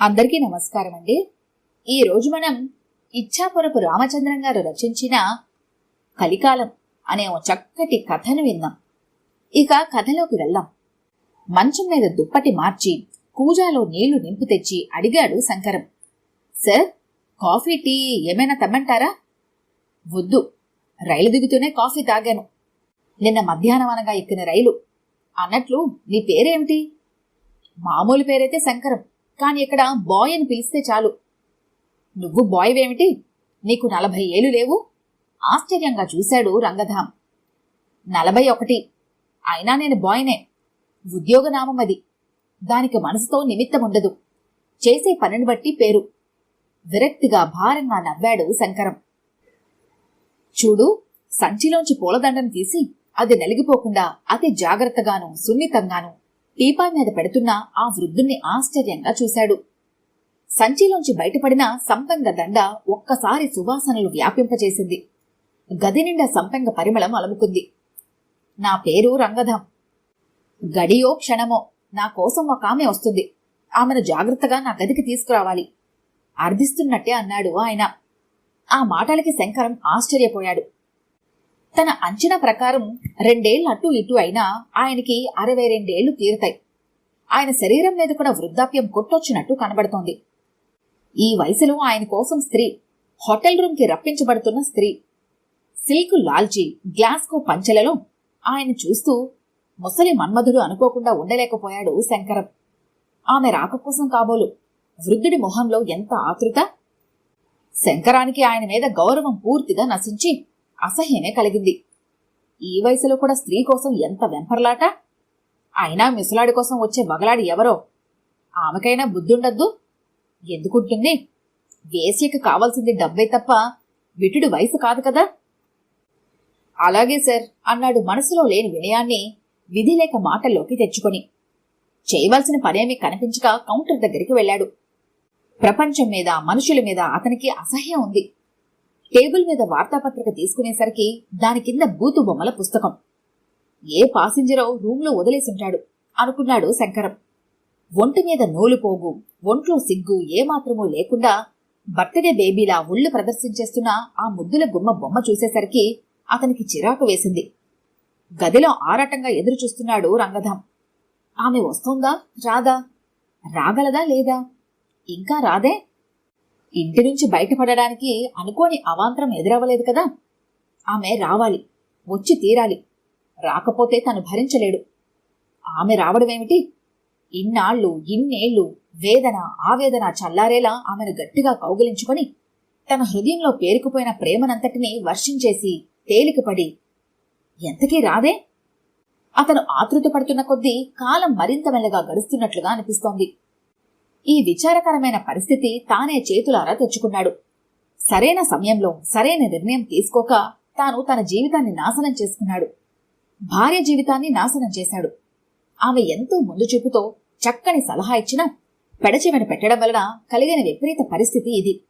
అందరికీ నమస్కారం అండి. ఈరోజు మనం ఇచ్చాపురపు రామచంద్రం గారు రచించిన కలికాలం అనే ఒక చక్కటి కథను విందాం. ఇక కథలోకి వెళ్దాం. మంచం మీద దుప్పటి మార్చి కూజాలో నీళ్ళు నింపు తెచ్చి అడిగాడు శంకరం. సార్ కాఫీ టీ ఏమైనా తెమ్మంటారా? వద్దు రైలు దిగుతూనే కాఫీ తాగాను. నిన్న మధ్యాహ్నం అనగా ఎక్కిన రైలు. అన్నట్లు నీ పేరేమిటి? మామూలు పేరైతే శంకరం. కానీ ఇక్కడ బాయ్ అని పిలిస్తే చాలు. నువ్వు బాయ్ ఏమిటి నీకు నలభై ఏళ్ళు లేవు? ఆశ్చర్యంగా చూశాడు రంగధాం నలభై ఒకటి. అయినా నేను బాయ్నే. ఉద్యోగనామం అది. దానికి మనసుతో నిమిత్తం ఉండదు చేసే పనిని బట్టి పేరు. విరక్తిగా భారంగా నవ్వాడు శంకరం. చూడు సంచిలోంచి పూలదండను తీసి అది నలిగిపోకుండా అతి జాగ్రత్తగాను సున్నితంగాను టీపాయ్ మీద పెడుతున్న ఆ వృద్ధుణ్ణి ఆశ్చర్యంగా చూశాడు. సంచిలోంచి బయటపడిన సంపెంగ దండ ఒక్కసారి సువాసనలు వ్యాపింపచేసింది గది నిండా సంపెంగ పరిమళం అలుముకుంది. నా పేరు రంగధం. గడియో క్షణమో నా కోసం ఒక ఆమె వస్తుంది. ఆమెను జాగ్రత్తగా నా గదికి తీసుకురావాలి. అర్థిస్తున్నట్టే అన్నాడు ఆయన. ఆ మాటలకి శంకరం ఆశ్చర్యపోయాడు. తన అంచనా ప్రకారం రెండేళ్ళు అటు ఇటు అయినా ఆయనకి అరవై రెండేళ్ళు తీరుతాయి. ఆయన శరీరం మీద కూడా వృద్ధాప్యం కొట్టొచ్చినట్టు కనబడుతోంది. ఈ వయసులో ఆయన కోసం స్త్రీ హోటల్ రూమ్కి రప్పించబడుతున్న స్త్రీ సిల్క్ లాల్చి గ్లాస్కో పంచెలలో ఆయన చూస్తూ ముసలి మన్మధుడు అనుకోకుండా ఉండలేకపోయాడు శంకరం. ఆమె రాక కోసం కాబోలు వృద్ధుడి మొహంలో ఎంత ఆతృత? శంకరానికి ఆయన మీద గౌరవం పూర్తిగా నశించి అసహ్యమే కలిగింది. ఈ వయసులో కూడా స్త్రీ కోసం ఎంత వెంపర్లాట? అయినా మిసలాడి కోసం వచ్చే మగలాడి ఎవరో? ఆమెకైనా బుద్ధుండద్దు? ఎందుకుంటుంది? వేశ్యకి కావాల్సింది డబ్బే తప్ప విటుడు వయసు కాదు కదా? అలాగే సార్ అన్నాడు మనసులో లేని వినయాన్ని విధి లేక మాటల్లోకి తెచ్చుకొని. చేయవలసిన పనేమీ కనిపించక కౌంటర్ దగ్గరికి వెళ్ళాడు. ప్రపంచం మీద మనుషుల మీద అతనికి అసహ్యం ఉంది. టేబుల్ మీద వార్తాపత్రిక తీసుకునేసరికి దాని కింద బూతు బొమ్మల పుస్తకం. ఏ పాసింజరో రూంలో వదిలేసుంటాడు అనుకున్నాడు శంకరం. ఒంటి మీద నూలుపోగు ఒంట్లో సిగ్గు ఏమాత్రమూ లేకుండా బర్త్డే బేబీలా ఒళ్ళు ప్రదర్శించేస్తున్న ఆ ముద్దుల గుమ్మ బొమ్మ చూసేసరికి అతనికి చిరాకు వేసింది. గదిలో ఆరాటంగా ఎదురు చూస్తున్నాడు రంగధాం. ఆమె వస్తోందా? రాదా? రాగలదా లేదా? ఇంకా రాదే? ఇంటి నుంచి బయటపడడానికి అనుకోని అవాంతరం ఎదురవ్వలేదు కదా. ఆమె రావాలి వచ్చి తీరాలి. రాకపోతే తను భరించలేడు. ఆమె రావడమేమిటి? ఇన్నాళ్ళు ఇన్నేళ్ళు వేదన ఆవేదన చల్లారేలా ఆమెను గట్టిగా కౌగిలించుకొని తన హృదయంలో పేరుకుపోయిన ప్రేమనంతటినీ వర్షించేసి తేలికపడి ఎంతకీ రాదే? అతను ఆతృత పడుతున్న కొద్దీ కాలం మరింత మెల్లగా గడుస్తున్నట్లుగా అనిపిస్తోంది. ఈ విచారకరమైన పరిస్థితి తానే చేతులారా తెచ్చుకున్నాడు. సరైన సమయంలో సరైన నిర్ణయం తీసుకోక తాను తన జీవితాన్ని నాశనం చేసుకున్నాడు. భార్య జీవితాన్ని నాశనం చేశాడు. ఆమె ఎంతో ముందు చూపుతో చక్కని సలహా ఇచ్చినా పెడచెవిన పెట్టడం వలన కలిగిన విపరీత పరిస్థితి ఇది.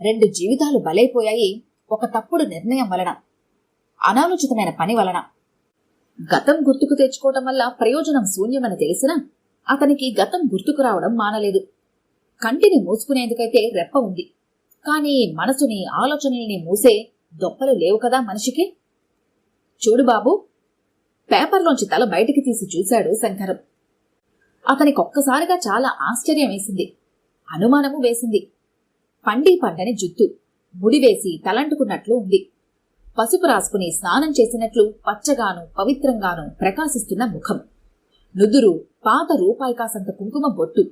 రెండు జీవితాలు బలైపోయాయి ఒక తప్పుడు నిర్ణయం వలన అనాలోచితమైన పని వలన. గతం గుర్తుకు తెచ్చుకోవటం వల్ల ప్రయోజనం శూన్యమని తెలిసినా అతనికి గతం గుర్తుకు రావడం మానలేదు. కంటిని మూసుకునేందుకైతే రెప్ప ఉంది. కానీ మనసుని ఆలోచనల్ని మూసే దొప్పలు లేవు కదా మనిషికి? చూడు బాబు పేపర్లోంచి తల బయటికి తీసి చూశాడు శంకరం. అతనికొక్కసారిగా చాలా ఆశ్చర్యం వేసింది. అనుమానము వేసింది. పండి పంటని జుత్తు ముడివేసి తలంటుకున్నట్లు ఉంది. పసుపు రాసుకుని స్నానం చేసినట్లు పచ్చగాను పవిత్రంగాను ప్రకాశిస్తున్న ముఖం. నుదురు పాత రూపాయి కాసంత కుంకుమ బొట్టు.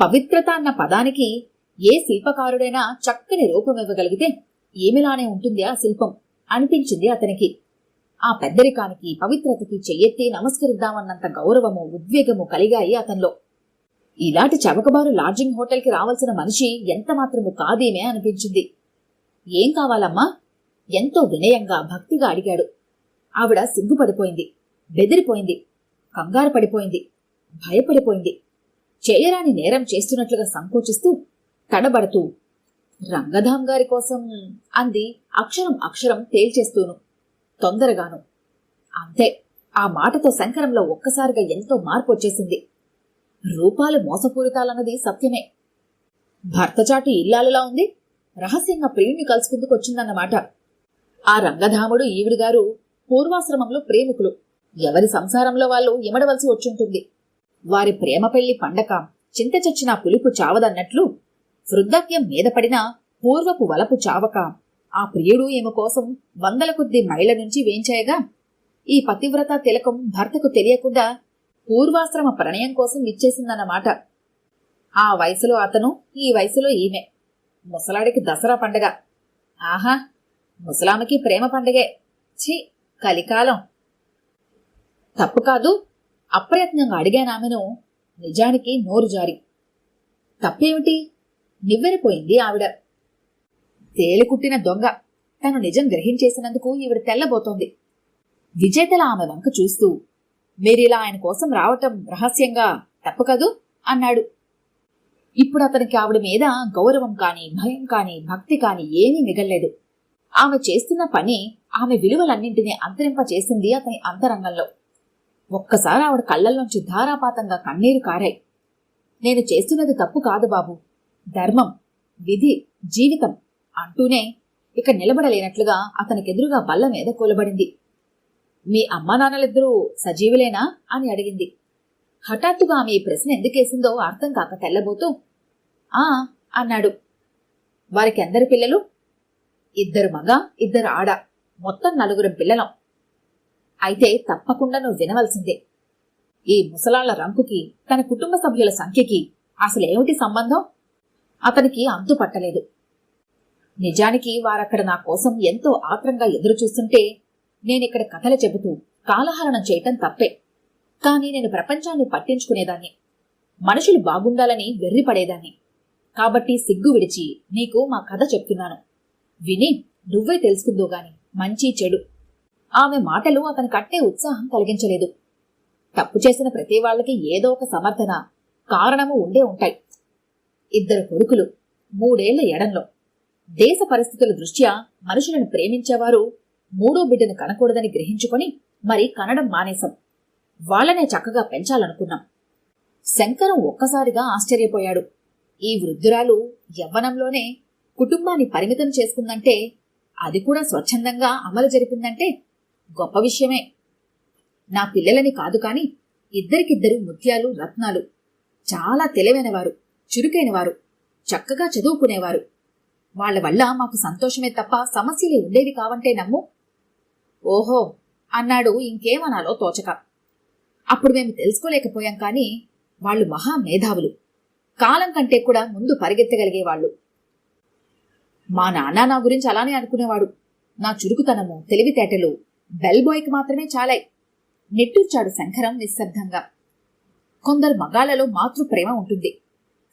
పవిత్రత అన్న పదానికి ఏ శిల్పకారుడైనా చక్కని రూపం ఇవ్వగలిగితే ఏమిలానే ఉంటుంది ఆ శిల్పం అనిపించింది అతనికి. ఆ పెద్దరికానికి పవిత్రతకి చెయ్యెత్తి నమస్కరిద్దామన్నంత గౌరవము ఉద్వేగము కలిగాయి అతనిలో. ఇలాంటి చవకబారు లాడ్జింగ్ హోటల్కి రావాల్సిన మనిషి ఎంత మాత్రము కాదేమే అనిపించింది. ఏం కావాలమ్మా? ఎంతో వినయంగా భక్తిగా అడిగాడు. ఆవిడ సిగ్గుపడిపోయింది బెదిరిపోయింది. కంగారు పడిపోయింది భయపడిపోయింది. చేయరాని నేరం చేస్తున్నట్లుగా సంకోచిస్తూ తడబడుతూ రంగధాం గారి కోసం అంది అక్షరం అక్షరం తేల్చేస్తూను తొందరగాను. అంతే ఆ మాటతో శంకరంలో ఒక్కసారిగా ఎంతో మార్పు వచ్చేసింది రూపాలు మోసపూరితాలన్నది సత్యమే. భర్తచాటు ఇల్లాలులా ఉంది రహస్యంగా ప్రియుణ్ణి కలుసుకుందుకు వచ్చిందన్నమాట. ఆ రంగధాముడు ఈవిడిగారు పూర్వాశ్రమంలో ప్రేమికులు. ఎవరి సంసారంలో వాళ్ళు ఇమడవలసి వచ్చుంటుంది? వారి ప్రేమ పెళ్ళి పండక చింత చచ్చిన పులుపు చావదన్నట్లు వృద్ధాప్యం మీద పడిన పూర్వపు వలపు చావక ఆ ప్రియుడు ఈమె కోసం వందల కొద్ది మైళ్ళ నుంచి వేంచాయగా ఈ పతివ్రత తిలకం భర్తకు తెలియకుండా పూర్వాశ్రమ ప్రణయం కోసం ఇచ్చేసిందన్నమాట. ఆ వయసులో అతను ఈ వయసులో ఈమె. ముసలాడికి దసరా పండగ. ఆహా ముసలామకి ప్రేమ పండగే. ఛీ కలికాలం. తప్పు కాదు అప్రయత్నంగా అడిగానామెను నిజానికి నోరు జారి. తప్పేమిటి? నివ్వెరపోయింది ఆవిడ. తేలికుట్టిన దొంగ. తను నిజం గ్రహించేసినందుకు ఈవిడ తెల్లబోతోంది. విజేతల ఆమె వంక చూస్తూ మీరిలా ఆయన కోసం రావటం రహస్యంగా తప్పు కదూ? అన్నాడు. ఇప్పుడు అతనికి ఆవిడ మీద గౌరవం కాని భయం కాని భక్తి కాని ఏమీ మిగల్లేదు. ఆమె చేస్తున్న పని ఆమె విలువలన్నింటినీ అంతరింప చేసింది అతని అంతరంగంలో. ఒక్కసారి ఆవిడ కళ్ళల్లోంచి ధారాపాతంగా కన్నీరు కారాయి. నేను చేస్తున్నది తప్పు కాదు బాబు. ధర్మం విధి జీవితం అంటూనే ఇక నిలబడలేనట్లుగా అతనికెదురుగా బల్ల మీద కూలబడింది. మీ అమ్మా నాన్నలిద్దరూ సజీవులేనా అని అడిగింది. హఠాత్తుగా ఆమె ఈ ప్రశ్న ఎందుకేసిందో అర్థం కాక తెల్లబోతూ ఆ అన్నాడు. వారికి అందరి పిల్లలు? ఇద్దరు మగ ఇద్దరు ఆడ. మొత్తం నలుగురం పిల్లలం. అయితే తప్పకుండా నువ్వు వినవలసిందే. ఈ ముసలాళ్ళ రంకుకి తన కుటుంబ సభ్యుల సంఖ్యకి అసలేమిటి సంబంధం? అతనికి అంతు పట్టలేదు. నిజానికి వారక్కడ నా కోసం ఎంతో ఆత్రంగా ఎదురుచూస్తుంటే నేనిక్కడ కథలు చెబుతూ కాలహరణం చేయటం తప్పే. కానీ నేను ప్రపంచాన్ని పట్టించుకునేదాన్ని. మనుషులు బాగుండాలని వెర్రిపడేదాన్ని. కాబట్టి సిగ్గు విడిచి నీకు మా కథ చెప్తున్నాను. విని నువ్వే తెలుసుకుందో గాని మంచి చెడు. ఆమె మాటలు అతని కట్టే ఉత్సాహం కలిగించలేదు. తప్పు చేసిన ప్రతి వాళ్ళకి ఏదో ఒక సమర్థన కారణము ఉండే ఉంటాయి. ఇద్దరు కొడుకులు మూడేళ్ళ ఎడంలో. దేశ పరిస్థితుల దృష్ట్యా మనుషులను ప్రేమించేవారు మూడో బిడ్డను కనకూడదని గ్రహించుకొని మరి కనడం మానేశాం. వాళ్ళనే చక్కగా పెంచాలనుకున్నాం. శంకరం ఒక్కసారిగా ఆశ్చర్యపోయాడు. ఈ వృద్ధురాలు యవ్వనంలోనే కుటుంబాన్ని పరిమితం చేసుకుందంటే అది కూడా స్వచ్ఛందంగా అమలు జరిపిందంటే గొప్ప విషయమే. నా పిల్లలని కాదు కాని ఇద్దరికిద్దరు ముత్యాలు రత్నాలు. చాలా తెలివైనవారు చురుకైనవారు చక్కగా చదువుకునేవారు. వాళ్ళ వల్ల మాకు సంతోషమే తప్ప సమస్యలే ఉండేవి కావంటే నమ్ము. ఓహో అన్నాడు ఇంకేమనాలో తోచక. అప్పుడు మేము తెలుసుకోలేకపోయాం కానీ వాళ్ళు మహా మేధావులు. కాలం కంటే కూడా ముందు పరిగెత్తగలిగేవాళ్ళు. మా నాన్న నా గురించి అలానే అనుకునేవాడు. నా చురుకుతనము తెలివితేటలు బెల్ బాయ్కి మాత్రమే చాలాయి నెట్టూర్చాడు శంకరం నిశ్శబ్దంగా. కొందరు మగాళ్ళలో మాతృ ప్రేమ ఉంటుంది.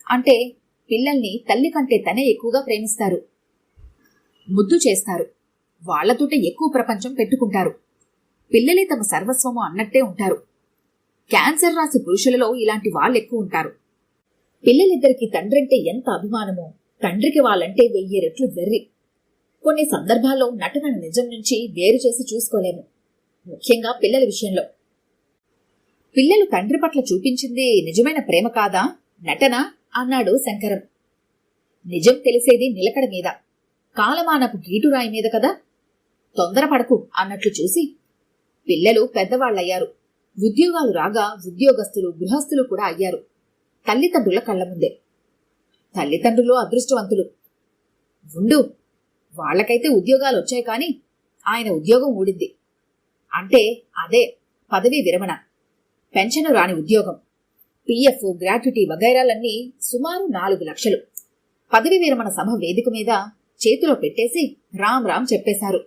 అంటే పిల్లల్ని తల్లి కంటే తనే ఎక్కువగా ప్రేమిస్తారు. ముద్దు చేస్తారు. వాళ్ళతోటే ఎక్కువ ప్రపంచం పెట్టుకుంటారు. పిల్లలే తమ సర్వస్వము అన్నట్టే ఉంటారు. క్యాన్సర్ రాసి పురుషులలో ఇలాంటి వాళ్ళు ఎక్కువ ఉంటారు. పిల్లలిద్దరికి తండ్రంటే ఎంత అభిమానమో. తండ్రికి వాళ్ళంటే వెయ్యి రెట్లు వెర్రి. కొన్ని సందర్భాల్లో నటనను నిజం నుంచి వేరు చేసి చూసుకోలేము. ముఖ్యంగా పిల్లల విషయంలో. పిల్లలు తండ్రి పట్ల చూపించింది నిజమైన ప్రేమ కాదా? నటన? అన్నాడు శంకరం. నిజం తెలిసేది నిలకడ మీద. కాలమానపు గీటురాయి మీద కదా? తొందరపడకు అన్నట్లు చూసి పిల్లలు పెద్దవాళ్ళయ్యారు ఉద్యోగాలు రాగా ఉద్యోగస్తులు గృహస్థులు కూడా అయ్యారు. తల్లిదండ్రుల కళ్ళ ముందే. తల్లిదండ్రులు అదృష్టవంతులు. ఉండు వాళ్ళకైతే ఉద్యోగాలు వచ్చాయి కానీ ఆయన ఉద్యోగం ఊడింది. అంటే అదే పదవీ విరమణ పెన్షన్ రాని ఉద్యోగం పిఎఫ్ గ్రాట్యుటీ వగైరాలన్నీ సుమారు నాలుగు లక్షలు. పదవి విరమణ సభ వేదిక మీద చేతిలో పెట్టేసి రామ్ రామ్ చెప్పేశారు.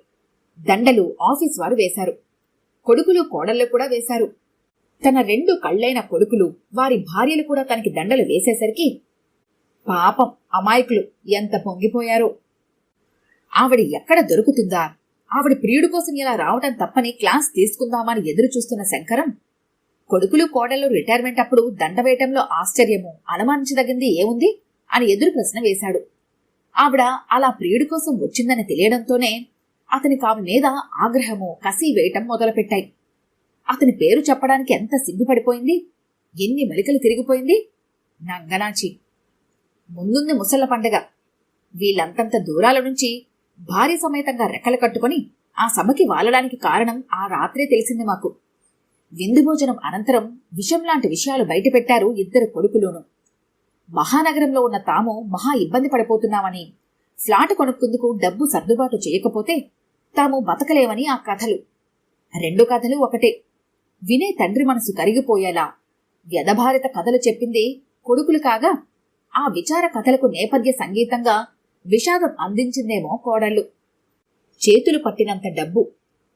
దండలు ఆఫీస్ వారు వేశారు. కొడుకులు కోడళ్ళు కూడా వేశారు. తన రెండు కళ్ళైన కొడుకులు వారి భార్యలు కూడా తనకి దండలు వేసేసరికి పాపం అమాయకులు ఎంత పొంగిపోయారో. ఆవిడ ఎక్కడ దొరుకుతుందా? ఆవిడ ప్రియుడి కోసం ఇలా రావటం తప్పని క్లాస్ తీసుకుందామని ఎదురు చూస్తున్న శంకరం కొడుకులు కోడలు రిటైర్మెంట్ అప్పుడు దండ వేయటంలో ఆశ్చర్యము అనుమానించదగింది ఏముంది? అని ఎదురు ప్రశ్న వేశాడు. ఆవిడ అలా ప్రియుడి కోసం వచ్చిందని తెలియడంతోనే అతనికి ఆమె మీద ఆగ్రహము కసి వేయటం మొదలుపెట్టాయి. అతని పేరు చెప్పడానికి ఎంత సిగ్గుపడిపోయింది? ఎన్ని మెలికలు తిరిగిపోయింది? నంగనాచి ముందుంది ముసళ్ళ పండగ. వీళ్ళంతంత దూరాల నుంచి భారీ సమేతంగా రెక్కలు కట్టుకొని ఆ సభకి వాలడానికి కారణం ఆ రాత్రే తెలిసింది మాకు. విందు భోజనం అనంతరం విషం లాంటి విషయాలు బయటపెట్టారు ఇద్దరు కొడుకులోను. మహానగరంలో ఉన్న తాము మహా ఇబ్బంది పడిపోతున్నామని ఫ్లాట్ కొనుక్కుందుకు డబ్బు సర్దుబాటు చేయకపోతే తాము బతకలేమని ఆ కథలు. రెండు కథలు ఒకటే. వినే తండ్రి మనసు కరిగిపోయేలా వ్యధభారిత కథలు చెప్పింది కొడుకులు కాగా ఆ విచార కథలకు నేపథ్య సంగీతంగా విషాదం అందించిందేమో కోడళ్ళు. చేతులు పట్టినంత డబ్బు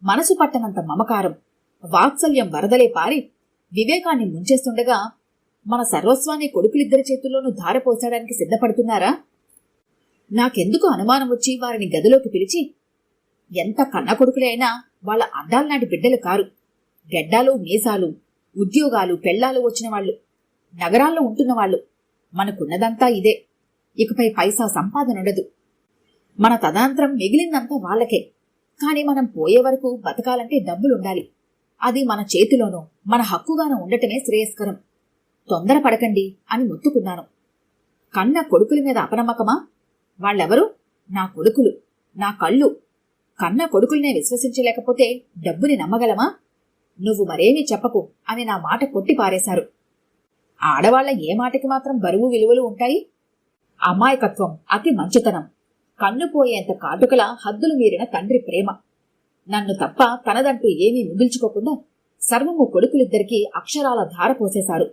మనసు పట్టనంత మమకారం వాత్సల్యం వరదలే పారి వివేకాన్ని ముంచేస్తుండగా మన సర్వస్వాన్ని కొడుకులిద్దరి చేతుల్లోనూ ధారపోసాడానికి సిద్ధపడుతున్నారా? నాకెందుకు అనుమానం వచ్చి వారిని గదిలోకి పిలిచి ఎంత కన్న కొడుకులే అయినా వాళ్ళ అడ్డాలనాటి బిడ్డలు కారు. గెడ్డాలు మీసాలు ఉద్యోగాలు పెళ్ళాలు వచ్చిన వాళ్ళు నగరాల్లో ఉంటున్న వాళ్ళు మనకున్నదంతా ఇదే. ఇకపై పైసా సంపాదన ఉండదు మన తదనంతరం మిగిలిందంతా వాళ్ళకే. కాని మనం పోయే వరకు బతకాలంటే డబ్బులుండాలి. అది మన చేతిలోనూ మన హక్కుగానూ ఉండటమే శ్రేయస్కరం. తొందరపడకండి అని మొత్తుకున్నాను. కన్న కొడుకుల మీద అపనమ్మకమా? వాళ్ళెవరు? నా కొడుకులు నా కళ్ళు. కన్న కొడుకుల్నే విశ్వసించలేకపోతే డబ్బుని నమ్మగలమా? నువ్వు మరేమీ చెప్పకు అని నా మాట కొట్టి పారేశారు. ఆడవాళ్ళ ఏ మాటకి మాత్రం బరువు విలువలు ఉంటాయి? అమాయకత్వం అతి మంచితనం. కన్నుపోయేంత కాటుకల హద్దులు మీరిన తండ్రి ప్రేమ. నన్ను తప్ప తనదంటూ ఏమీ మిగిల్చుకోకుండా సర్వము కొడుకులిద్దరికీ అక్షరాల ధార పోసేశారు.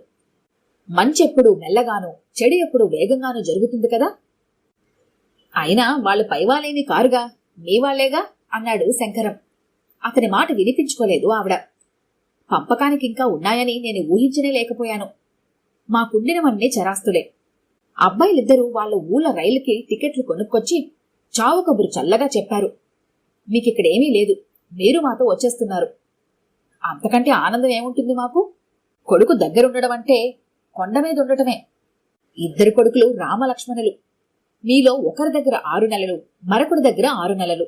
మంచెప్పుడు మెల్లగాను చెడు ఎప్పుడు వేగంగాను జరుగుతుంది కదా? అయినా వాళ్ళు పైవాలేమి కారుగా? మీవాళ్ళేగా అన్నాడు శంకరం. అతని మాట వినిపించుకోలేదు ఆవిడ. పంపకానికి ఇంకా ఉన్నాయని నేను ఊహించనే లేకపోయాను. మాకుండినవన్నీ చరాస్తులే. అబ్బాయిలిద్దరూ వాళ్ళ ఊళ్ళ రైలుకి టికెట్లు కొనుక్కొచ్చి చావు కబురు చల్లగా చెప్పారు. మీకిక్కడేమీ లేదు. మీరు మాతో వచ్చేస్తున్నారు. అంతకంటే ఆనందం ఏముంటుంది మాకు? కొడుకు దగ్గరుండడం అంటే కొండ మీద ఉండటమే ఇద్దరు కొడుకులు రామలక్ష్మణులు. మీలో ఒకరి దగ్గర ఆరు నెలలు మరొకడి దగ్గర ఆరు నెలలు.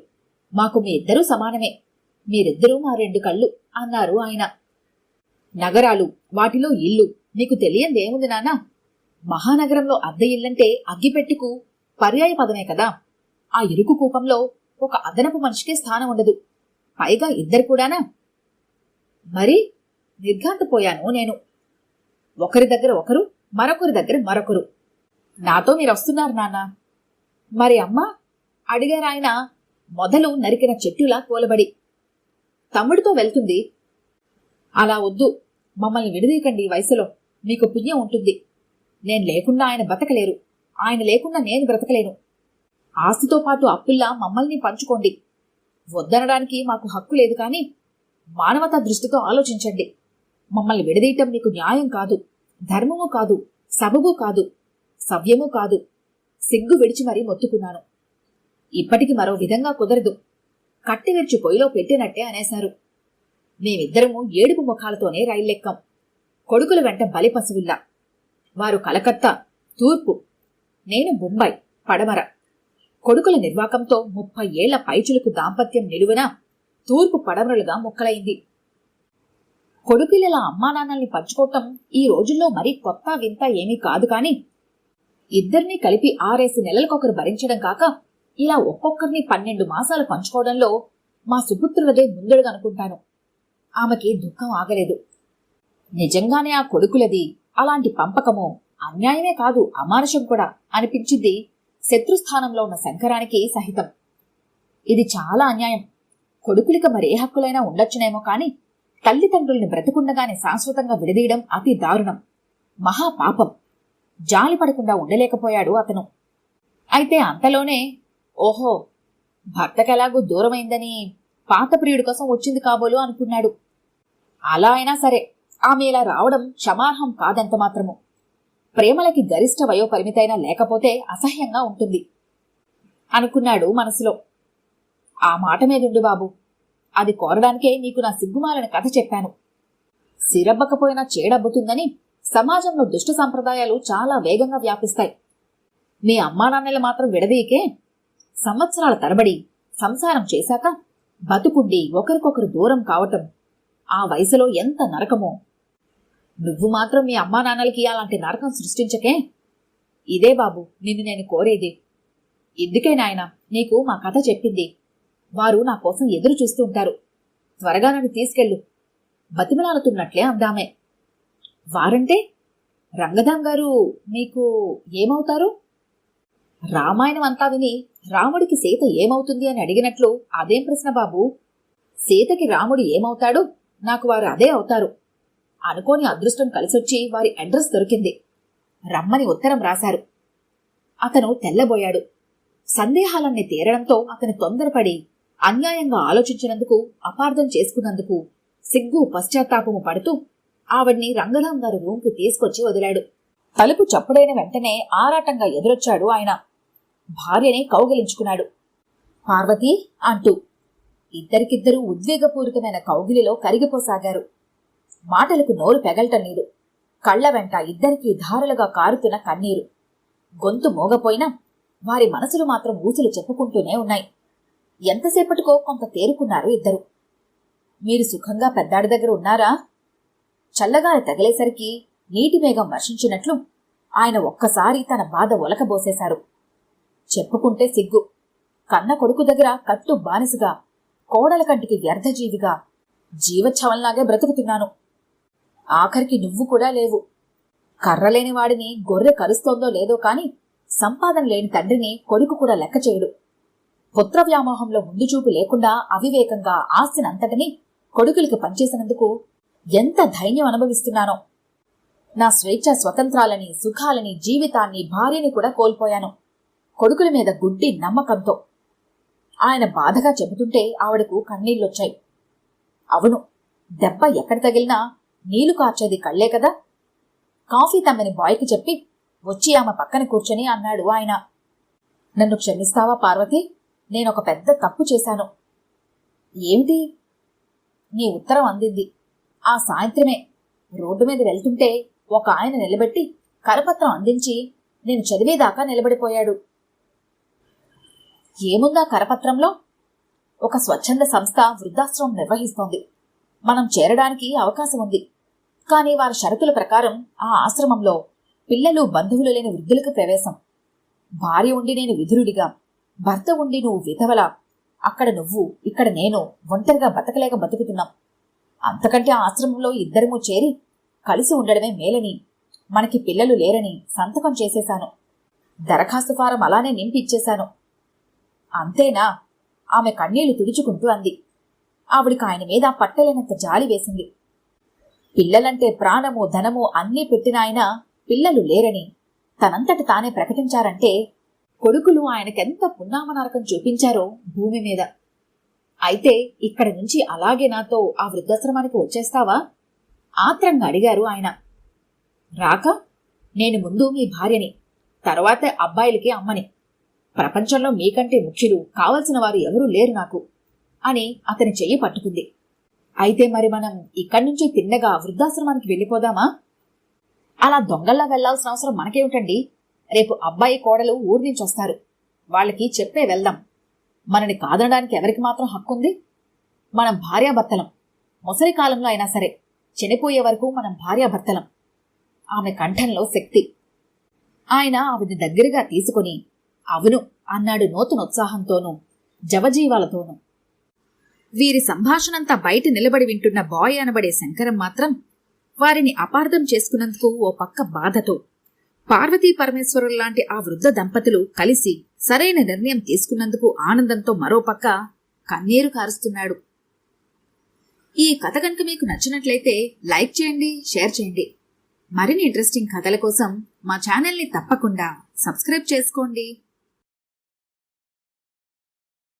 మాకు మీ ఇద్దరూ సమానమే. మీరిద్దరూ మా రెండు కళ్ళు అన్నారు ఆయన. నగరాలు వాటిలో ఇల్లు నీకు తెలియందేముంది నానా మహానగరంలో అద్దె ఇల్లంటే అగ్గిపెట్టుకు పర్యాయ పదమే కదా. ఆ ఇరుకు కూపంలో ఒక అదనపు మనిషికే స్థానం ఉండదు. పైగా ఇద్దరు కూడానా? మరి నిర్ఘాంతపోయాను నేను. ఒకరి దగ్గర ఒకరు మరొకరి దగ్గర మరొకరు. నాతో మీరు వస్తున్నారు నాన్న. మరి అమ్మ? అడిగారాయన మొదలు నరికిన చెట్టులా కూలబడి. తమ్ముడితో వెళ్తుంది. అలా వద్దు. మమ్మల్ని విడదీయకండి ఈ వయసులో. మీకు పుణ్యం ఉంటుంది. నేను లేకుండా ఆయన బ్రతకలేరు. ఆయన లేకుండా నేను బ్రతకలేను. ఆస్తితో పాటు అప్పుల్లా మమ్మల్ని పంచుకోండి. వద్దనడానికి మాకు హక్కు లేదు కానీ మానవతా దృష్టితో ఆలోచించండి. మమ్మల్ని విడదీయటం మీకు న్యాయం కాదు ధర్మము కాదు సబబు కాదు సవ్యము కాదు. సిగ్గు విడిచి మరీ మొత్తుకున్నాను. ఇప్పటికి మరో విధంగా కుదరదు. కట్టివిర్చి పొయ్యిలో పెట్టినట్టే అనేశారు. మేమిద్దరము ఏడుపు ముఖాలతోనే రైల్లెక్కాం కొడుకుల వెంట బలి పశువుల్లా. వారు కలకత్తా తూర్పు నేను ముంబై పడమర. కొడుకుల నిర్వాకంతో ముప్పై ఏళ్ళ పైచులకు దాంపత్యం నిలువన తూర్పు పడమరలుగా ముక్కలైంది. కొడుకుల అమ్మానాన్నల్ని పంచుకోవటం ఈ రోజుల్లో మరీ కొత్త వింత ఏమీ కాదు కాని ఇద్దరినీ కలిపి ఆరేసి నెలలకొకరు భరించడం కాక ఇలా ఒక్కొక్కరిని పన్నెండు మాసాలు పంచుకోవడంలో మా సుపుత్రులదే ముందడుగనుకుంటాను. ఆమెకి దుఃఖం ఆగలేదు. నిజంగానే ఆ కొడుకులది అలాంటి పంపకము అన్యాయమే కాదు అమానుషం కూడా అనిపించింది శత్రుస్థానంలో ఉన్న శంకరానికి సహితం. ఇది చాలా అన్యాయం. కొడుకులిక మరే హక్కులైనా ఉండొచ్చునేమో కాని తల్లిదండ్రుల్ని బ్రతుకుండగానే శాశ్వతంగా విడదీయడం అతి దారుణం. మహాపాపం జాలి పడకుండా ఉండలేకపోయాడు అతను. అయితే అంతలోనే ఓహో భర్తకెలాగూ దూరమైందని పాత ప్రియుడి కోసం వచ్చింది కాబోలు అనుకున్నాడు. అలా అయినా సరే ఆమె ఇలా రావడం క్షమార్హం కాదంత మాత్రము. ప్రేమలకి గరిష్ట వయోపరిమితైనా లేకపోతే అసహ్యంగా ఉంటుంది. అనుకున్నాడు మనసులో. ఆ మాట మీదుండు బాబు. అది కోరడానికే నీకు నా సిగ్గుమాలని కథ చెప్పాను. సిరబ్బకపోయినా చేడబ్బుతుందని సమాజంలో దుష్ట సంప్రదాయాలు చాలా వేగంగా వ్యాపిస్తాయి. మీ అమ్మానాన్నలు మాత్రం విడదీయకే సంవత్సరాల తరబడి సంసారం చేశాక బతుకుండి ఒకరికొకరు దూరం కావటం ఆ వయసులో ఎంత నరకమో. నువ్వు మాత్రం మీ అమ్మా నాన్నలకి అలాంటి నరకం సృష్టించకే. ఇదే బాబు నిన్ను నేను కోరేది. ఎందుకే నాయన నీకు మా కథ చెప్పింది. వారు నా కోసం ఎదురు చూస్తూ ఉంటారు. త్వరగా నన్ను తీసుకెళ్ళు. బతిమలాడుతున్నట్లే అందామే. వారంటే? రంగదాం గారు మీకు ఏమవుతారు? రామాయణం అంతా విని రాముడికి సీత ఏమవుతుంది అని అడిగినట్లు అదేం ప్రశ్న బాబు? సీతకి రాముడు ఏమవుతాడు? నాకు వారు అదే అవుతారు. అనుకోని అదృష్టం కలిసొచ్చి వారి అడ్రస్ దొరికింది. రమ్మని ఉత్తరం రాశారు. అతను తెల్లబోయాడు. సందేహాలన్నీ తీరడంతో అతను తొందరపడి అన్యాయంగా ఆలోచించినందుకు అపార్థం చేసుకున్నందుకు సిగ్గు పశ్చాత్తాపము పడుతూ ఆవిడ్ని రంగరాం గారి రూమ్కి తీసుకొచ్చి వదిలాడు. తలుపు చప్పుడైన వెంటనే ఆరాటంగా ఎదురొచ్చాడు ఆయన. భార్యని కౌగిలించుకున్నాడు. పార్వతి అంటూ ఇద్దరికిద్దరూ ఉద్వేగపూరితమైన కౌగిలిలో కరిగిపోసాగారు. మాటలకు నోరు పెగలటం లేదు. కళ్ళ వెంట ఇద్దరికీ ధారలుగా కారుతున్న కన్నీరు. గొంతు మోగపోయినా వారి మనసులు మాత్రం ఊసులు చెప్పుకుంటూనే ఉన్నాయి. ఎంతసేపటికో కొంత తేరుకున్నారు ఇద్దరు. మీరు సుఖంగా పెద్దాడి దగ్గర ఉన్నారా? చల్లగాలి తగిలేసరికి నీటి మేఘం వర్షించినట్లు ఆయన ఒక్కసారి తన బాధ ఒలకబోసేశారు. చెప్పుకుంటే సిగ్గు. కన్న కొడుకు దగ్గర కట్టు బానిసగా కోడల కంటికి వ్యర్థజీవిగా జీవచ్ఛవంలాగే బ్రతుకుతున్నాను. ఆఖరికి నువ్వు కూడా లేవు. కర్రలేని వాడిని గొర్రె కరుస్తోందో లేదో కాని సంపాదన లేని తండ్రిని కొడుకు కూడా లెక్క చేయడు. పుత్ర వ్యామోహంలో ముందు చూపు లేకుండా అవివేకంగా ఆస్తినంతటినీ కొడుకులకి పనిచేసినందుకు ఎంత ధైర్యం అనుభవిస్తున్నానో. నా స్వేచ్ఛ స్వతంత్రాలని సుఖాలని జీవితాన్ని భార్యని కూడా కోల్పోయాను. కొడుకుల మీద గుడ్డి నమ్మకంతో ఆయన బాధగా చెబుతుంటే ఆవిడకు కన్నీళ్ళొచ్చాయి. అవును దెబ్బ ఎక్కడ తగిలినా నీళ్ళు కార్చేది కళ్ళే కదా? కాఫీ తమ్మని బాయ్కి చెప్పి వచ్చి ఆమె పక్కన కూర్చొని అన్నాడు ఆయన. నన్ను క్షమిస్తావా పార్వతి? నేనొక పెద్ద తప్పు చేశాను. ఏమిటి? నీ ఉత్తరం అందింది. ఆ సాయంత్రమే రోడ్డు మీద వెళ్తుంటే ఒక ఆయన నిలబెట్టి కరపత్రం అందించి నేను చదివేదాకా నిలబడిపోయాడు. ఏముందా కరపత్రంలో? ఒక స్వచ్ఛంద సంస్థ వృద్ధాశ్రమం నిర్వహిస్తోంది. మనం చేరడానికి అవకాశం ఉంది. కానీ వారి షరతుల ప్రకారం ఆ ఆశ్రమంలో పిల్లలు బంధువులు లేని వృద్ధులకు ప్రవేశం. భార్య ఉండి నేను విధురుడిగా భర్త ఉండి నువ్వు విధవలా అక్కడ నువ్వు ఇక్కడ నేను ఒంటరిగా బతకలేక బతుకుతున్నాం. అంతకంటే ఆ ఆశ్రమంలో ఇద్దరము చేరి కలిసి ఉండడమే మేలని మనకి పిల్లలు లేరని సంతకం చేసేశాను. దరఖాస్తు ఫారం అలానే నింపి ఇచ్చేశాను అంతేనా? ఆమె కన్నీళ్ళు తుడుచుకుంటూ అంది. ఆవిడికి ఆయన మీద పట్టలేనంత జాలి వేసింది. పిల్లలంటే ప్రాణము ధనము అన్నీ పెట్టిన ఆయన పిల్లలు లేరని తనంతట తానే ప్రకటించారంటే కొడుకులు ఆయనకెంత పున్నామనరకం చూపించారో భూమి మీద. అయితే ఇక్కడి నుంచి అలాగే నాతో ఆ వృద్ధాశ్రమానికి వచ్చేస్తావా? ఆత్రంగా అడిగారు ఆయన. రాక నేను ముందు మీ భార్యని తర్వాత అబ్బాయిలకి అమ్మని. ప్రపంచంలో మీకంటే ముఖ్యులు కావలసిన వారు ఎవరూ లేరు నాకు అని అతని చెయ్యి పట్టుకుంది. అయితే మరి మనం ఇక్కడి నుంచి తిన్నగా వృద్ధాశ్రమానికి వెళ్ళిపోదామా? అలా దొంగల్లా వెళ్ళాల్సిన అవసరం మనకేమిటండి? రేపు అబ్బాయి కోడలు ఊరి నుంచి వస్తారు. వాళ్ళకి చెప్పే వెళ్దాం. మనని కాదనడానికి ఎవరికి మాత్రం హక్కుంది? మనం భార్యాభర్తలం. ముసలి కాలంలో అయినా సరే చనిపోయే వరకు మనం భార్యాభర్తలం. ఆమె కంఠంలో శక్తి. ఆయన ఆవిడ దగ్గరగా తీసుకుని అవును అన్నాడు నూతనోత్సాహంతోనూ జవజీవాలతోనూ. వీరి సంభాషణంతా బయట నిలబడి వింటున్న బాయ్ అనబడే శంకరం మాత్రం వారిని అపార్థం చేసుకున్నందుకు ఓ పక్క బాధతో పార్వతీ పరమేశ్వరుల్లాంటి ఆ వృద్ధ దంపతులు కలిసి సరైన నిర్ణయం తీసుకున్నందుకు ఆనందంతో మరో పక్క కన్నీరు కారుస్తున్నాడు. ఈ కథ కనుక మీకు నచ్చినట్లయితే లైక్ చేయండి షేర్ చేయండి. మరిన్ని ఇంట్రెస్టింగ్ కథల కోసం మా ఛానల్ని తప్పకుండా సబ్స్క్రైబ్ చేసుకోండి.